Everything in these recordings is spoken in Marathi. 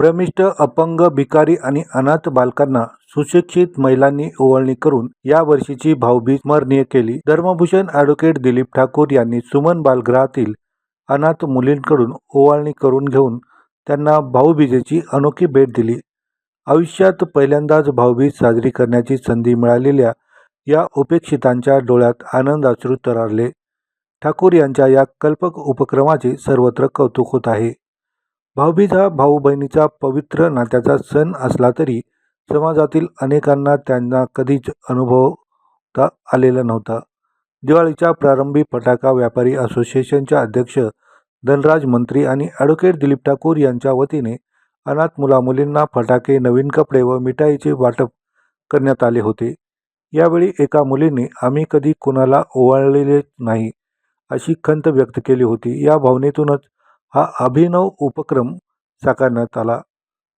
भ्रमिष्ठ अपंग भिकारी आणि अनाथ बालकांना सुशिक्षित महिलांनी ओवाळणी करून या वर्षीची भाऊबीज स्मरणीय केली. धर्मभूषण ॲडव्होकेट दिलीप ठाकूर यांनी सुमन बालगृहातील अनाथ मुलींकडून ओवाळणी करून घेऊन त्यांना भाऊबीजेची अनोखी भेट दिली. आयुष्यात पहिल्यांदाच भाऊबीज साजरी करण्याची संधी मिळालेल्या या उपेक्षितांच्या डोळ्यात आनंद अश्रू तरारले. ठाकूर यांच्या या कल्पक उपक्रमाचे सर्वत्र कौतुक होत आहे. भाऊबीज हा भाऊ बहिणीचा पवित्र नात्याचा सण असला तरी समाजातील अनेकांना त्यांना कधीच अनुभवता आलेला नव्हता. दिवाळीच्या प्रारंभी फटाका व्यापारी असोसिएशनचे अध्यक्ष धनराज मंत्री आणि ॲडव्होकेट दिलीप ठाकूर यांच्या वतीने अनाथ मुलामुलींना फटाके नवीन कपडे व मिठाईचे वाटप करण्यात आले होते. यावेळी एका मुलीने आम्ही कधी कुणाला ओवाळलेले नाही अशी खंत व्यक्त केली होती. या भावनेतूनच हा अभिनव उपक्रम साकारण्यात आला.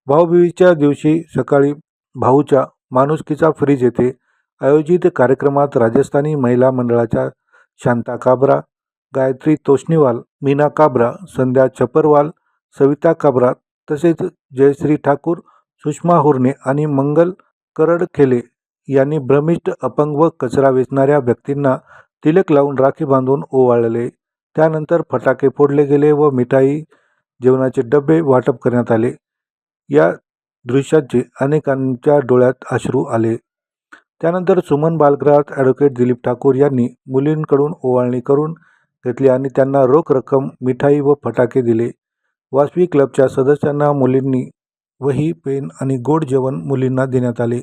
भाऊबीजेच्या दिवशी सकाळी भाऊच्या माणुसकीचा फ्रीज येथे आयोजित कार्यक्रमात राजस्थानी महिला मंडळाच्या शांता काबरा गायत्री तोष्णीवाल मीना काबरा संध्या छपरवाल सविता काबरा तसेच जयश्री ठाकूर सुषमा हुर्ने आणि मंगल करडखेले यांनी भ्रमिष्ट अपंग व कचरा वेचणाऱ्या व्यक्तींना तिलक लावून राखी बांधून ओवाळले. त्यानंतर फटाके फोडले गेले व मिठाई जेवणाचे डबे वाटप करण्यात आले. या दृश्याचे अनेकांच्या डोळ्यात अश्रू आले. त्यानंतर सुमन बालगृहात ॲडव्होकेट दिलीप ठाकूर यांनी मुलींकडून ओवाळणी करून घेतली आणि त्यांना रोख रक्कम मिठाई व फटाके दिले. वासवी क्लबच्या सदस्यांना मुलींनी वही पेन आणि गोड जेवण मुलींना देण्यात आले.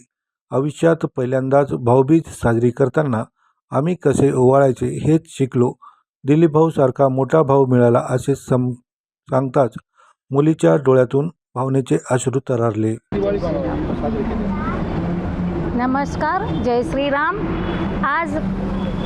आयुष्यात पहिल्यांदाच भाऊबीज साजरी करताना आम्ही कसे ओवाळायचे हेच शिकलो. दिलीप भाऊसारखा मोठा भाऊ मिळाला असे सम सांगताच मुलीच्या डोळ्यातून भावनेचे अश्रू तरारले. नमस्कार जय श्रीराम. आज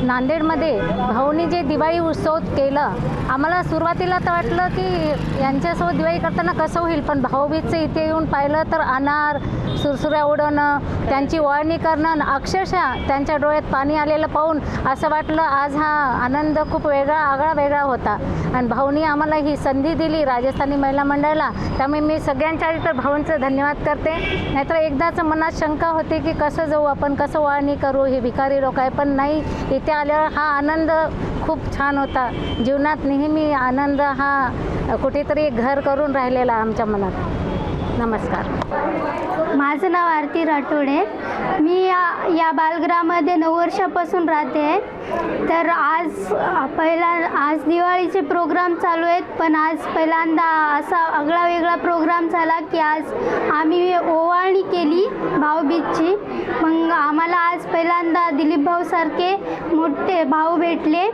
नांदेडमध्ये भाऊनी जे दिवाळी उत्सव केलं आम्हाला सुरुवातीला तर वाटलं की यांच्यासोबत दिवाळी करताना कसं होईल पण भाऊबीजचं इथे येऊन पाहिलं तर अनार सुरसुऱ्या उडवणं त्यांची वळणी करणं आणि अक्षरशः त्यांच्या डोळ्यात पाणी आलेलं पाहून असं वाटलं आज हा आनंद खूप वेगळा आगळा वेगळा होता. आणि भाऊनी आम्हाला ही संधी दिली राजस्थानी महिला मंडळाला. त्यामुळे मी सगळ्यांच्या तर भाऊंचं धन्यवाद करते. नाहीतर एकदाच मनात शंका होती की कसं जाऊ आपण कसं वळणी करू हे भिकारी लोक आहे पण नाही. इथे आल्यावर हा आनंद खूप छान होता. जीवनात नेहमी आनंद हा कुठेतरी घर करून राहिलेला आमच्या मनात. नमस्कार. माझं नाव आरती राठोडे. मी या या बालगृहामध्ये नऊ वर्षापासून राहते. तर आज पहिला आज दिवाळीचे प्रोग्राम चालू आहेत पण आज पहिल्यांदा असा आगळा वेगळा प्रोग्राम झाला की आज आम्ही ओवाळणी केली भाऊबीजची. मग आम्हाला आज पहिल्यांदा दिलीप भाऊसारखे मोठे भाऊ भेटले.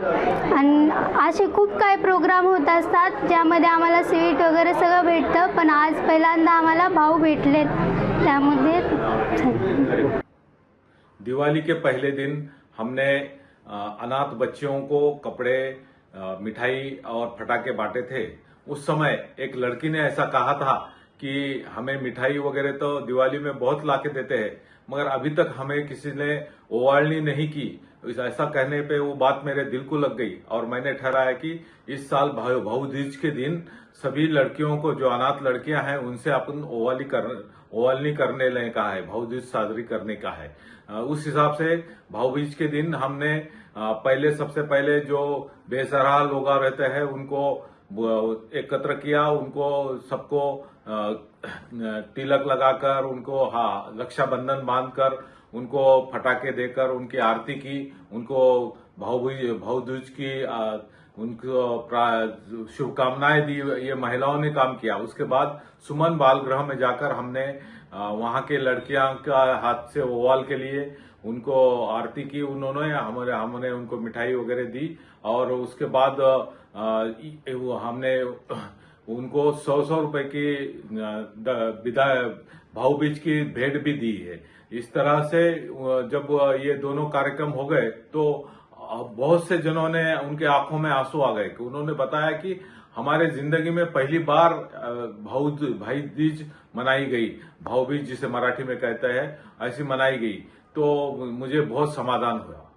आणि असे खूप काही प्रोग्राम होत असतात ज्यामध्ये आम्हाला स्वीट वगैरे सगळं भेटतं पण आज पहिल्यांदा आम्हाला भाऊ भेटलेत. त्यामध्ये दिवाळी के पहले दिन हमने अनाथ बच्चियों को कपड़े मिठाई और फटाके बांटे थे। उस समय एक लड़की ने ऐसा कहा था कि हमें मिठाई वगैरह तो दिवाली में बहुत लाके देते हैं, मगर अभी तक हमें किसी ने ओवाळणी नहीं की। ऐसा कहने पे वो बात मेरे दिल को लग गई और मैंने ठहराया कि इस साल भाई भाऊ तीज के दिन सभी लड़कियों को, जो अनाथ लड़कियाँ हैं, उनसे अपन ओवाली कर, ओवालनी करने का है भाऊबीज साजरी करने का है। उस हिसाब से भाऊबीज के दिन हमने पहले, सबसे पहले जो बेसहारा लोग रहते हैं, उनको एकत्र किया, उनको सबको तिलक लगाकर, उनको हाँ रक्षाबंधन बांधकर, उनको फटाके देकर, उनकी आरती की, उनको भाऊबीज, भाऊदूज की उनको शुभकामनाएँ दी, ये महिलाओं ने काम किया। उसके बाद सुमन बाल गृह में जाकर हमने वहाँ के लड़कियाँ का हाथ से ओवाल के लिए उनको आरती की उन्होंने हमारे हमने उनको मिठाई वगैरह दी और उसके बाद हमने उनको सौ सौ रुपए की अ, द- विदाई भाऊबीज की भेंट भी दी है। इस तरह से जब ये दोनों कार्यक्रम हो गए तो बहुत से जनों ने उनके आँखों में आँसू आ गए कि उन्होंने बताया कि हमारे ज़िंदगी में पहली बार अ, भाऊ भाई बीज मनाई गई। भाऊ बीज जिसे मराठी में कहते हैं ऐसी मनाई गई। तो मुझे बहुत समाधान हुआ।